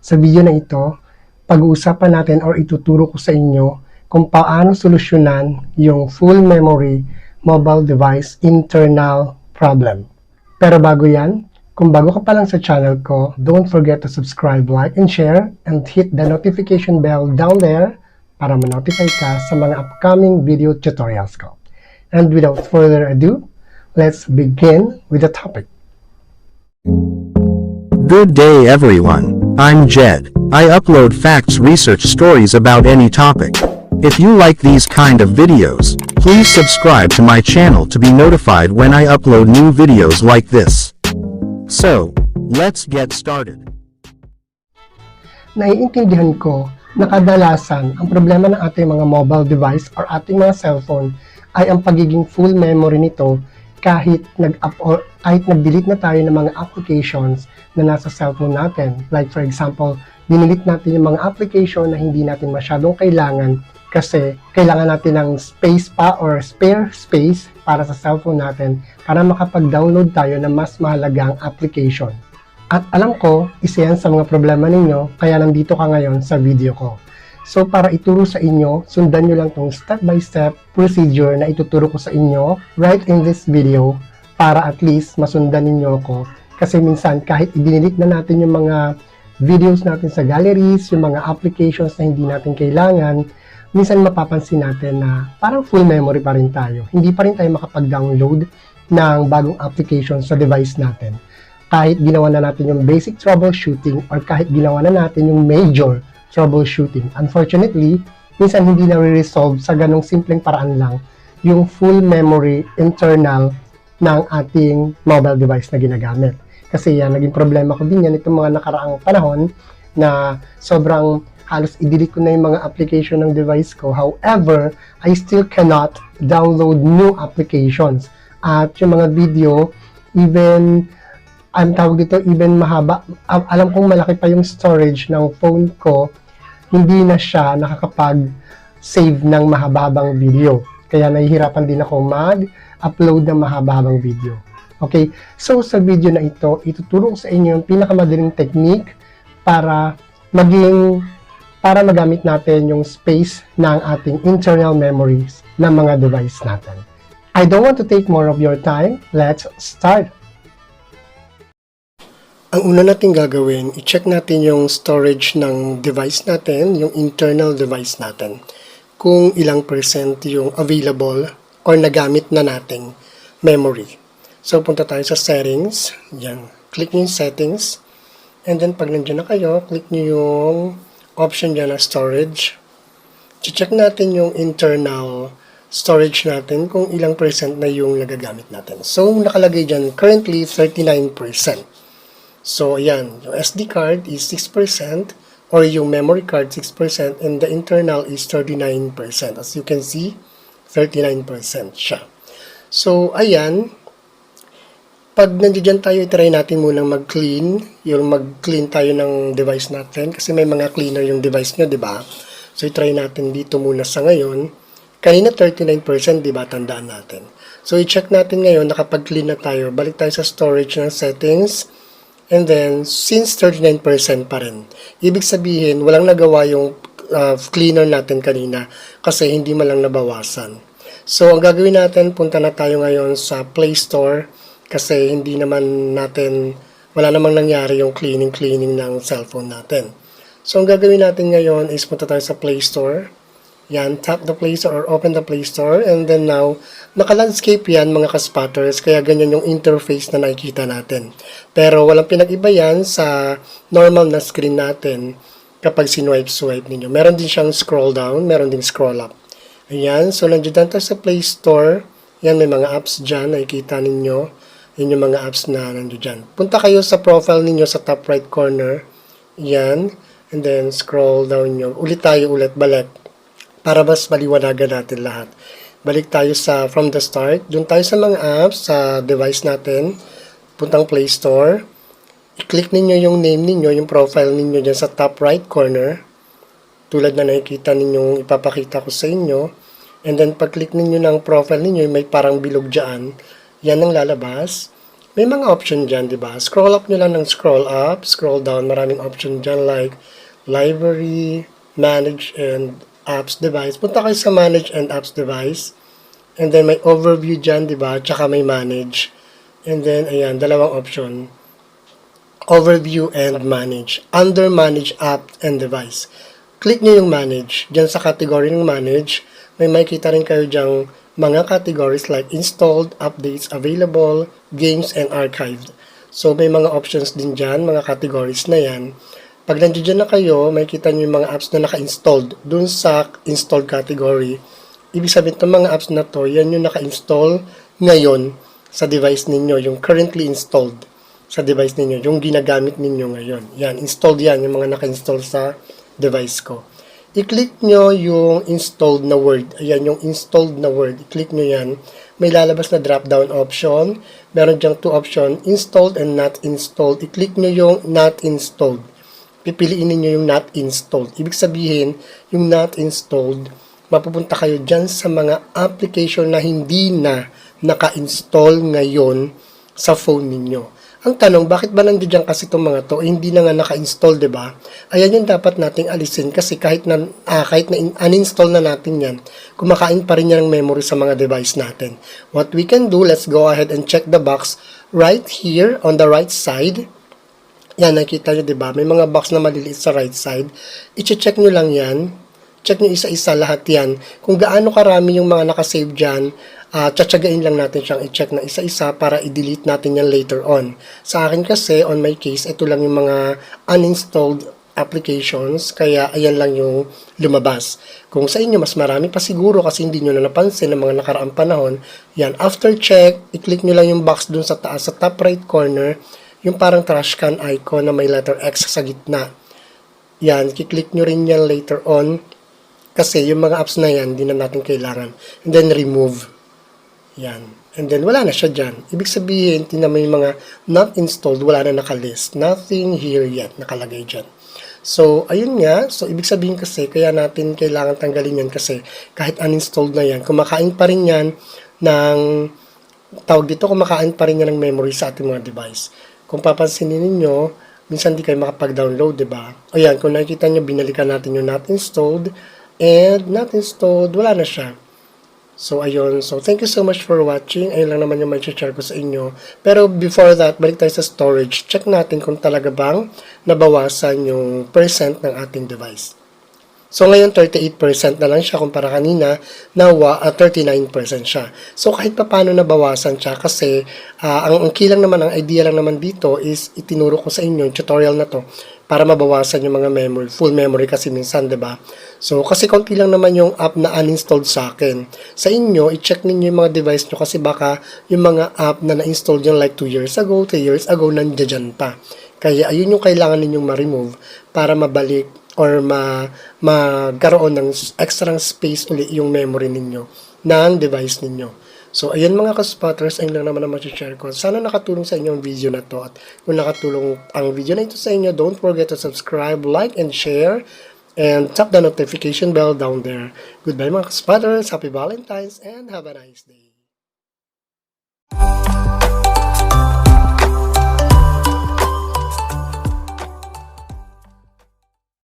Sa video na ito, pag-uusapan natin or ituturo ko sa inyo kung paano solusyonan yung full memory mobile device internal problem. Pero bago yan, kung bago ka pa lang sa channel ko, don't forget to subscribe, like, and share, and hit the notification bell down there para ma-notify ka sa mga upcoming video tutorials ko. And without further ado, let's begin with the topic. Good day everyone, I'm Jed. I upload facts research stories about any topic. If you like these kind of videos, please subscribe to my channel to be notified when I upload new videos like this. So, let's get started. naiintindihan ko na kadalasan ang problema ng ating mga mobile device or ating mga cellphone ay ang pagiging full memory nito kahit nag or kahit nag-delete na tayo ng mga applications na nasa cellphone natin. Like for example, dinelete natin yung mga application na hindi natin masyadong kailangan kasi kailangan natin ng space pa or spare space para sa cellphone natin para makapag-download tayo ng mas mahalagang application. At alam ko, isa yan sa mga problema ninyo, kaya nandito ka ngayon sa video ko. So para ituro sa inyo, sundan nyo lang tong step-by-step procedure na ituturo ko sa inyo right in this video para at least masundan ninyo ako. Kasi minsan kahit i-delete na natin yung mga videos natin sa galleries, yung mga applications na hindi natin kailangan, minsan mapapansin natin na parang full memory pa rin tayo. Hindi pa rin tayo makapag-download ng bagong application sa device natin kahit ginawa na natin yung basic troubleshooting or kahit ginawa na natin yung major troubleshooting. Unfortunately, minsan hindi na resolve sa ganong simpleng paraan lang yung full memory internal ng ating mobile device na ginagamit. Kasi yan, naging problema ko din yan itong mga nakaraang panahon na sobrang halos i-delete ko na yung mga application ng device ko. However, I still cannot download new applications. At yung mga video, even ang tawag dito even mahaba alam kong malaki pa yung storage ng phone ko hindi na siya nakakapag save ng mahaba-habang video. Kaya nahihirapan din ako mag-upload ng mahaba-habang video. Okay? So sa video na ito ituturo ko sa inyo yung pinakamadaling technique para maging para magamit natin yung space ng ating internal memories ng mga device natin. I don't want to take more of your time. Let's start Ang una natin gagawin, i-check natin yung storage ng device natin, yung internal device natin. Kung ilang percent yung available or nagamit na nating memory. So, punta tayo sa settings. Yan. Click nyo yung settings. And then, pag nandiyan na kayo, click nyo yung option dyan na storage. check natin yung internal storage natin kung ilang percent na yung nagagamit natin. So, nakalagay dyan, currently 39%. So, ayan, yung SD card is 6% or yung memory card 6% and the internal is 39%. As you can see, 39% siya. So, ayan, pag nandiyan tayo, try natin munang mag-clean, yung mag-clean tayo ng device natin kasi may mga cleaner yung device nyo, di ba? So, i-try natin dito muna sa ngayon. Kanina 39%, di ba? Tandaan natin. So, i-check natin ngayon, nakapag-clean na tayo. Balik tayo sa storage ng settings. And then, since 39% pa rin, ibig sabihin, walang nagawa yung uh, cleaner natin kanina kasi hindi man lang nabawasan. So, ang gagawin natin, punta na tayo ngayon sa Play Store kasi hindi naman natin, wala namang nangyari yung cleaning-cleaning ng cellphone natin. So, ang gagawin natin ngayon is punta tayo sa Play Store. Yan, tap the Play Store or open the Play Store. And then now, naka-landscape yan mga kaspotters, kaya ganyan yung interface na nakikita natin. Pero walang pinag-iba yan sa normal na screen natin kapag sinwipe-swipe ninyo. Meron din siyang scroll down, meron din scroll up. Ayan, so nandiyan tayo sa Play Store. Yan, may mga apps dyan, nakikita ninyo. Yan yung mga apps na nandiyan dyan. Punta kayo sa profile ninyo sa top right corner. Yan. And then scroll down nyo. Ulit tayo ulit, balik. Para mas maliwanagan natin lahat. Balik tayo sa from the start. Doon tayo sa mga apps sa device natin. Puntang Play Store. I-click ninyo yung name ninyo, yung profile ninyo dyan sa top right corner. Tulad na nakikita ninyong ipapakita ko sa inyo. And then pag-click ninyo ng profile ninyo, may parang bilog dyan. Yan ang lalabas. may mga option dyan, di ba? Scroll up nyo lang ng scroll up, scroll down, maraming option dyan like library, manage, and apps device. Punta kayo sa manage and apps device. And then may overview dyan, di ba? Tsaka may manage. And then, ayan, dalawang option. Overview and manage. Under manage app and device. Click nyo yung manage. Dyan sa category ng manage, may makikita rin kayo dyang mga categories like installed, updates, available, games, and archived. So, may mga options din dyan, mga categories na yan. Pag nandiyan na kayo, makikita nyo yung mga apps na naka-installed dun sa installed category. Ibig sabihin, itong mga apps na to, yan yung naka-install ngayon sa device ninyo, yung currently installed sa device ninyo, yung ginagamit ninyo ngayon. Yan, installed yan, yung mga naka-install sa device ko. I-click nyo yung installed na word. Ayan, yung installed na word. I-click nyo yan. May lalabas na drop-down option. Meron dyang two option, installed and not installed. I-click nyo yung not installed. Pipiliin niyo yung not installed. Ibig sabihin, yung not installed, mapupunta kayo dyan sa mga application na hindi na naka-install ngayon sa phone ninyo. Ang tanong, bakit ba nandiyan kasi itong mga to? Eh, hindi na nga naka-install, di ba? Ayan yung dapat nating alisin kasi kahit na, ah, kahit na in- uninstall na natin yan, kumakain pa rin yan ng memory sa mga device natin. What we can do, let's go ahead and check the box right here on the right side. Yan, nakita nyo, di ba? May mga box na maliliit sa right side. I-check nyo lang yan. Check nyo isa-isa lahat yan. Kung gaano karami yung mga nakasave dyan, uh, tsatsagain lang natin siyang i-check na isa-isa para i-delete natin yan later on. Sa akin kasi, on my case, ito lang yung mga uninstalled applications, kaya ayan lang yung lumabas. Kung sa inyo, mas marami pa siguro kasi hindi nyo na napansin ng mga nakaraang panahon, yan, after check, i-click nyo lang yung box dun sa taas, sa top right corner, yung parang trash can icon na may letter X sa gitna. Yan, kiklik nyo rin yan later on, kasi yung mga apps na yan, hindi na natin kailangan. And then remove. Yan. And then, wala na siya dyan. Ibig sabihin, tingnan mo yung mga not installed, wala na nakalist. Nothing here yet nakalagay dyan. So, ayun nga. So, ibig sabihin kasi, kaya natin kailangan tanggalin yan kasi kahit uninstalled na yan, kumakain pa rin yan ng, tawag dito, kumakain pa rin yan ng memory sa ating mga device. Kung papansinin ninyo, minsan di kayo makapag-download, di ba? O yan, kung nakikita nyo, binalikan natin yung not installed, and not installed, wala na siya. So, ayun. So, thank you so much for watching. Ayun lang naman yung may share ko sa inyo. Pero before that, balik tayo sa storage. Check natin kung talaga bang nabawasan yung percent ng ating device. So, ngayon 38% na lang siya kumpara kanina na wa, ah, 39% siya. So, kahit pa paano nabawasan siya kasi ah, ang, ang key naman, ang idea lang naman dito is itinuro ko sa inyo yung tutorial na to para mabawasan yung mga memory, full memory kasi minsan, 'di ba? So, kasi konti lang naman yung app na uninstalled sa akin. Sa inyo, i-check ninyo yung mga device nyo kasi baka yung mga app na na-install nyo like 2 years ago, 3 years ago, nandiyan pa. Kaya, ayun yung kailangan ninyong ma-remove para mabalik or ma magkaroon ng extra space uli yung memory ninyo ng device ninyo. So, ayan mga ka-spotters, ayun lang naman ang share ko. Sana nakatulong sa inyo ang video na to. At kung nakatulong ang video na ito sa inyo, don't forget to subscribe, like, and share. And tap the notification bell down there. Goodbye mga ka-spotters, happy Valentine's, and have a nice day.